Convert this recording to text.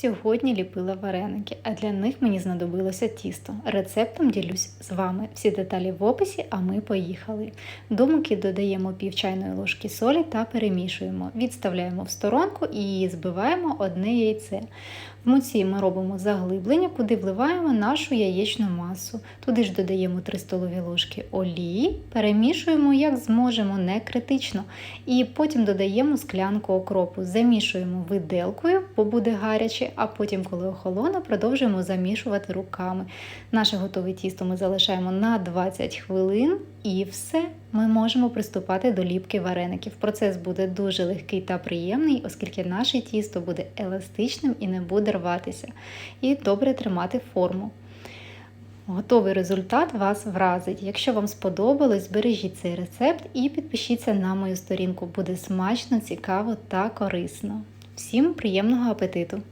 Сьогодні ліпила вареники, а для них мені знадобилося тісто. Рецептом ділюсь з вами. Всі деталі в описі, а ми поїхали. До муки додаємо пів чайної ложки солі та перемішуємо. Відставляємо в сторонку і збиваємо одне яйце. В муці ми робимо заглиблення, куди вливаємо нашу яєчну масу. Туди ж додаємо 3 столові ложки олії, перемішуємо як зможемо, не критично. І потім додаємо склянку окропу, замішуємо виделкою, бо буде гаряче, а потім, коли охолоне, продовжуємо замішувати руками. Наше готове тісто ми залишаємо на 20 хвилин і все. Ми можемо приступати до ліпки вареників. Процес буде дуже легкий та приємний, оскільки наше тісто буде еластичним і не буде рватися. І добре тримати форму. Готовий результат вас вразить. Якщо вам сподобалось, збережіть цей рецепт і підпишіться на мою сторінку. Буде смачно, цікаво та корисно. Всім приємного апетиту!